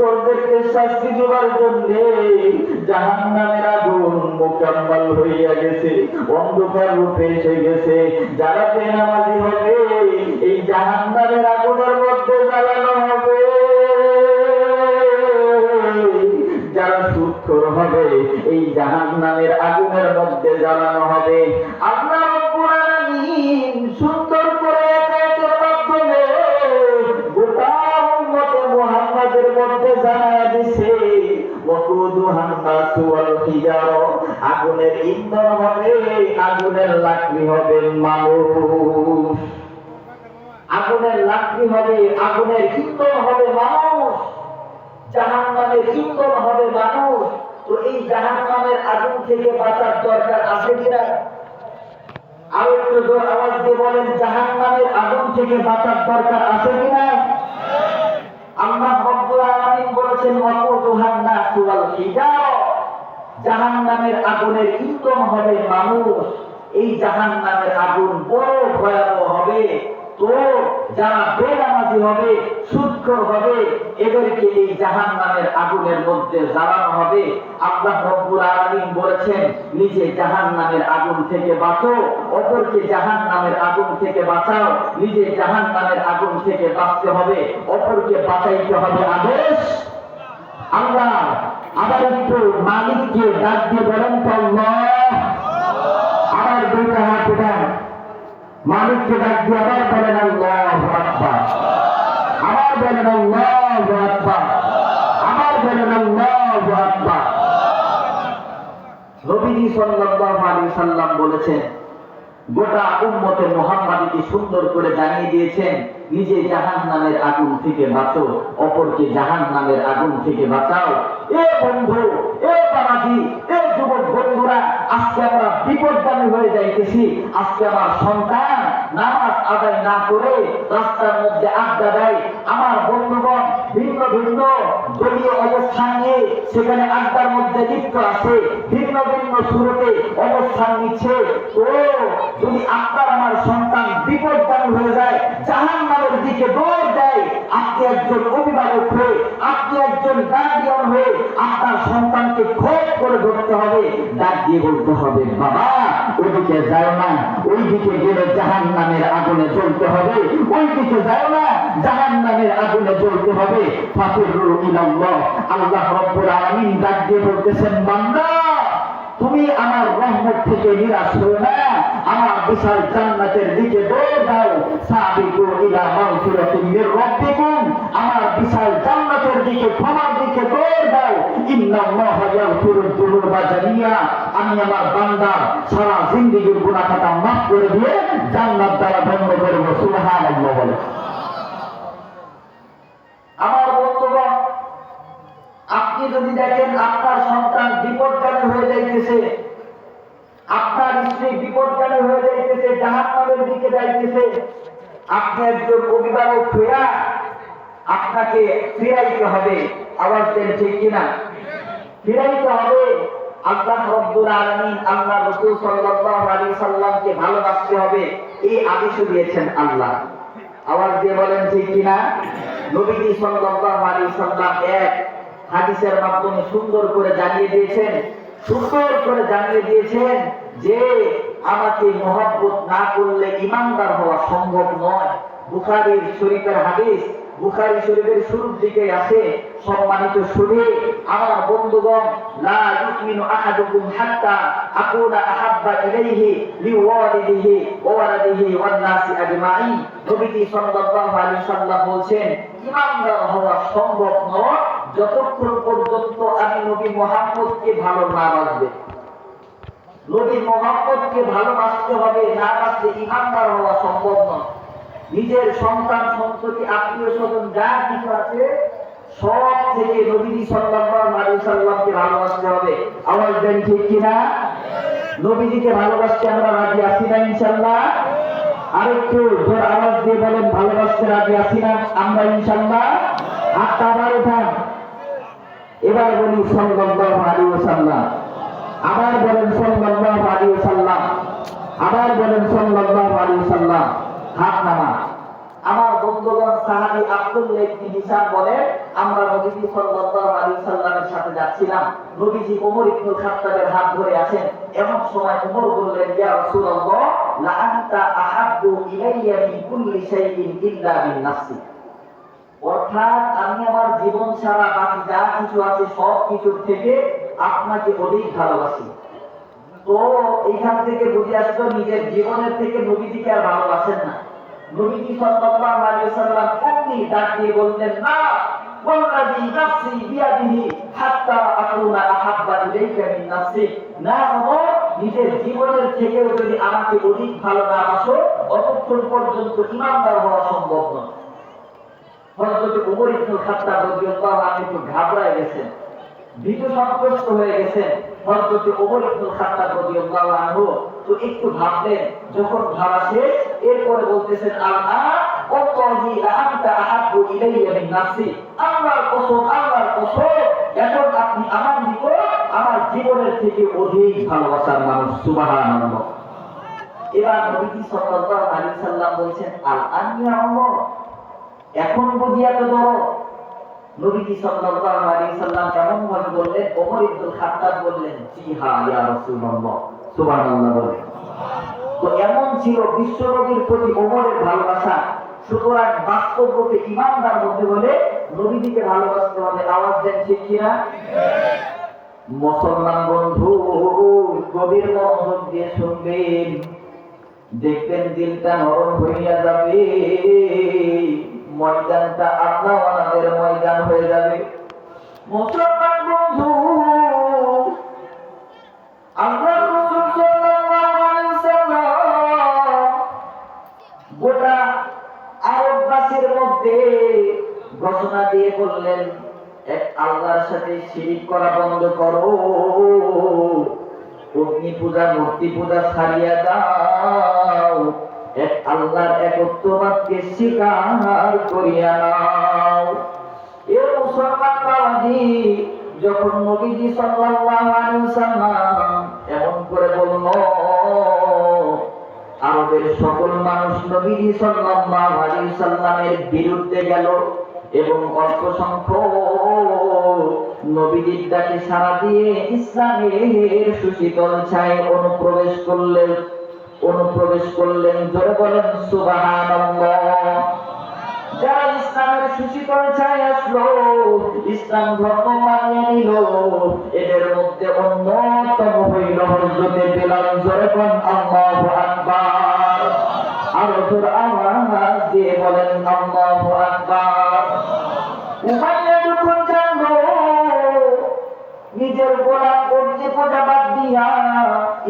ঘুষখোরদেরকে শাস্তি দেবার জন্য জাহান্নামের আগুন মোকাম্মাল হইয়া গেছে, অন্ধকার রূপে এসে গেছে। যারা বেনামাজি হবে, এই জাহান্নামের আগুনের মধ্যে জ্বালানো হবে। যারা সুৎখর হবে, এই জাহান্নামের আগুনের মধ্যে জ্বালানো হবে। আল্লাহ আগুনের ইন্ধন হবে, আগুনের লাকড়ি হবে মানুষ। আগুনের লাকড়ি হবে, আগুনের ইন্ধন হবে মানুষ। জাহান্নামের ইন্ধন হবে মানুষ। তো এই জাহান্নামের আগুন থেকে বাঁচার দরকার আছে কিনা? আরও একটু জোর আওয়াজ দিয়ে বলেন, জাহান্নামের আগুন থেকে বাঁচার দরকার আছে কিনা? আল্লাহ রব্বুল আলামিন বলেছেন ওয়াকুদুহান নাসু ওয়াল হিজার জাহান্নামের আগুনের ইন্ধন হবে মানুষ। এই জাহান্নামের আগুন বড় ভয়াবহ হবে। তো যারা বেনামাজি হবে, সুৎখর হবে, এদেরকে এই জাহান্নামের আগুনের মধ্যে জ্বালানো হবে। আল্লাহ রব্বুল আলামিন বলেছেন, নিজে জাহান্নামের আগুন থেকে বাঁচো, অপরকে জাহান্নামের আগুন থেকে বাঁচাও। নিজে জাহান্নামের আগুন থেকে বাঁচতে হবে, অপরকে বাঁচাইতে হবে আদেশ। আমরা আবার একটু মালিককে ডাক দিয়ে বলেন তো আবার দুইটা হাত উঠান। মালিককে ডাক দিয়ে আবার বলেন আবার বলেন আবার বলেন নবীজি সাল্লাম বলেছেন গোটা উম্মতে মুহাম্মাদীকে সুন্দর করে জানিয়ে দিয়েছেন, নিজে জাহান নামের আগুন থেকে বাঁচো, অপরকে জাহান নামের আগুন থেকে বাঁচাও। এ বন্ধু, এ এ যুবক বন্ধুরা, আজকে আমরা বিপদগামী হয়ে যাইতেছি। আজকে আমার সন্তান নামাজ আদায় না করে রাস্তার মধ্যে আড্ডা দেয়। আমার বন্ধুগণ ভিন্ন ভিন্ন দলীয় অবস্থান নিয়ে সেখানে আড্ডার মধ্যে লিপ্ত আছে। ভিন্ন ভিন্ন সুরতে অবস্থান নিচ্ছে। তো যদি আপনার আমার সন্তান বিপদগামী হয়ে যায় জাহান নামের দিকে দৌড় দেয়, আপনি একজন অভিভাবক হয়ে, আপনি একজন গার্ডিয়ান হয়ে আপনার সন্তানকে খোঁজ করে ধরতে হবে, ডাক দিয়ে বলতে হবে, বাবা, ওইদিকে যায় না ওই দিকে গেলে জাহান নামের আগুনে চলতে হবে, ওইদিকে দিকে যায় না জাহান নামের আগুনে জ্বলতে হবে। ফাতিরুল আল্লাহ রব্বুর আলামিন ডাক দিয়ে বলতেছেন, বান্দা তুমি আমার রহমত থেকে নিরাশ হয়ে না। আমার বিশাল জান্নাতের দিকে দৌড় দাও। সাবিকু ইলা মাগফিরাতিন মির রাব্বিকুম। আমার বিশাল জান্নাতের দিকে, ক্ষমার দিকে দৌড় দাও। ইন্নাল্লাহা ইয়াগফিরুয যুনুবা জামিয়া। আমি আমার বান্দার সারা জিন্দেগীর গুনাহ খাতা মাফ করে দিয়ে জান্নাত দ্বারা ধন্য করব। সুবহানাল্লাহ বলে। আপনি যদি দেখেন আপনার সন্তান বিপদগামী হয়ে যাইতেছে, আপনার স্ত্রী বিপদগামী হয়ে যাইতেছে, জাহান্নামের দিকে যাইতেছে, আপনি একজন অভিভাবক হইয়া আপনাকে ফিরাইতে হবে। আওয়াজ দেন ঠিক কিনা? ফিরাইতে হবে। আল্লাহ রব্বুল আলামিন আল্লাহ রাসূল সাল্লাল্লাহু আলাইহি সাল্লামকে ভালোবাসতে হবে। এই আদেশও দিয়েছেন আল্লাহ। আওয়াজ দিয়ে বলেন ঠিক কিনা? নবীজি সাল্লাল্লাহু আলাইহি সাল্লাম এক হাদিসের মাধ্যমে সুন্দর করে জানিয়ে দিয়েছেন, সুন্দর করে জানিয়ে দিয়েছেন যে আমাকে মহব্বত না করলে ইমানদার হওয়া সম্ভব নয়। বুখারীর শরীফের হাদিস, বুখারী শরীফের শুরুর দিকে আছে, সম্মানিত শুনে আমার বন্ধুগণ, লা ইউমিনু আহাদুকুম হাত্তা আকুনা আহাব্বা ইলাইহি লিওয়ালিদিহি ওয়া ওয়ালাদিহি ওয়ান নাসি আজমাইন নবীজি সাল্লাল্লাহু আলাইহি সাল্লাম বলছেন, ইমানদার হওয়া সম্ভব নয় যতক্ষণ পর্যন্ত আমি নবী মোহাম্মদকে ভালো না বাসবে নবী মোহাম্মদকে ভালোবাসতে হবে, না বাসলে ইমানদার হওয়া সম্ভব নয়। নিজের সন্তান, সন্ততি, আত্মীয় স্বজন যা কিছু আছে, সব থেকে নবীজি সাল্লাল্লাহু আলাইহি সাল্লামকে ভালোবাসতে হবে। আওয়াজ দেন ঠিক কিনা? নবীজিকে ভালোবাসতে আমরা রাজি আছি না ইনশাআল্লাহ? আরেকটু জোর আওয়াজ দিয়ে বলেন, ভালোবাসতে রাজি আছি না আমরা ইনশাল্লাহ হাতটা আবার উঠান। এবার বলি সাল্লাল্লাহু আলাইহি ওয়াসাল্লাম আবার বলেন সাল্লাল্লাহু আলাইহি ওয়াসাল্লাম আবার বলেন সাল্লাল্লাহু আলাইহি ওয়াসাল্লাম হাত নামা আমার বন্ধুগণ সাহাবী আব্দুল্লাহ ইবনে হিশাম বলে আমরা নবীজি সাল্লাল্লাহু আলাইহি সাল্লামের সাথে যাচ্ছিলাম। নবীজি ওমর ইবনে খাত্তাবের হাত ধরে আছেন। এমন সময় ওমর বললেন, ইয়া রাসূলুল্লাহ লা আনতা আহাব্বু ইলাইয়া মিন কুল্লি শাইইন ইল্লা বিন নাফসি। অর্থাৎ আমি আমার জীবন ছাড়া বাকি যা কিছু আছে, সব কিছুর থেকে আপনাকে অধিক ভালোবাসি। তো এইখান থেকে বুঝে আসতো নিজের জীবনের থেকে নবীজিকে আর ভালোবাসেন না। নবীজি সাল্লাল্লাহু আলাইহি ডাক দিয়ে বললেন, না নাফসি বিয়াদিহি হাত্তা আকুনা আহাব্বা ইলাইকা মিন নাফসি। না নিজের জীবনের থেকেও যদি আমাকে অধিক ভালো না বাসো, অতক্ষণ পর্যন্ত ইমানদার হওয়া সম্ভব নয়। এরপরে বলতেছেন এখন আপনি আমার নিকট আমার জীবনের থেকে অধিক ভালোবাসার মানুষ। সুবহানাল্লাহ। এবার নবীজি সাল্লাল্লাহু আলাইহি সাল্লাম বলছেন আল আনিয়া ওমর এখন বুঝি এত বড় নবীজি সাল্লাল্লাহু আলাইহি সাল্লাম এমন ভাবে বললেন, ওমর খাত্তাব বললেন, জি ইয়া রাসূলুল্লাহ সুবহানাল্লাহ বলে। তো এমন ছিল প্রতি ওমরের ভালোবাসা। সুতরাং বাস্তব রূপে ইমানদার বলে নবীজিকে ভালোবাসতে হবে। আওয়াজ দেন কিনা? মুসলমান বন্ধু, গভীর মনোযোগ দিয়ে শুনবেন। দেখবেন দিলটা নরম হইয়া যাবে। ময়দানটা আল্লাহওয়ালাদের ময়দান হয়ে যাবে। মুসলমান বন্ধু সাল্লাম গোটা আরববাসীর মধ্যে ঘোষণা দিয়ে বললেন, এক আল্লাহর সাথে শিরিক করা বন্ধ করো। অগ্নি পূজা মূর্তি পূজা ছাড়িয়া দাও। এক আল্লাহর একত্ববাদকে স্বীকার করিয়া নাও। এ মুসলমান বাবাজি যখন নবীজি সাল্লাল্লাহু আলাইহি সাল্লাম এমন করে বলল, আরবের সকল মানুষ নবীজি সাল্লাল্লাহু আলাইহি সাল্লামের বিরুদ্ধে গেল এবং অল্প সংখ্যক নবীজির ডাকে সাড়া দিয়ে ইসলামের সুশীতল ছায় অনুপ্রবেশ করলেন। অনুপ্রবেশ করলেন, জোরে বলেন যারা ইসলামের আসলো, ইসলাম ধর্ম মানিয়ে নিল, এদের মধ্যে অন্যতম হইল হজরতে জোরে আল্লাহু আকবার। আরও জোর আওয়াজ দিয়ে বলেন, আল্লাহু আকবার।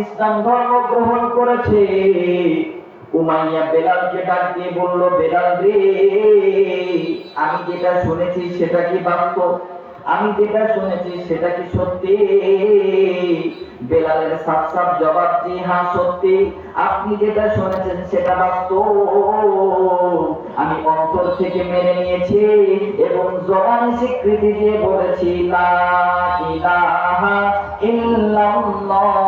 ইসলাম ধর্ম গ্রহণ করেছে। উমাইয়া বলল, বেলাল রে, আমি যেটা শুনেছি সেটা কি বাস্তব? আমি যেটা শুনেছি সেটা কি সত্যি? বেলালের সাফ সাফ জবাব, জি হ্যাঁ সত্যি। আপনি যেটা শুনেছেন সেটা বাস্তব। আমি অন্তর থেকে মেনে নিয়েছি এবং জবানে স্বীকৃতি দিয়ে বলেছি, লা ইলাহা ইল্লাল্লাহু।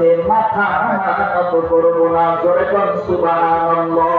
কাছে মাথা কত করব না জোরে কন সুবহানাল্লাহ।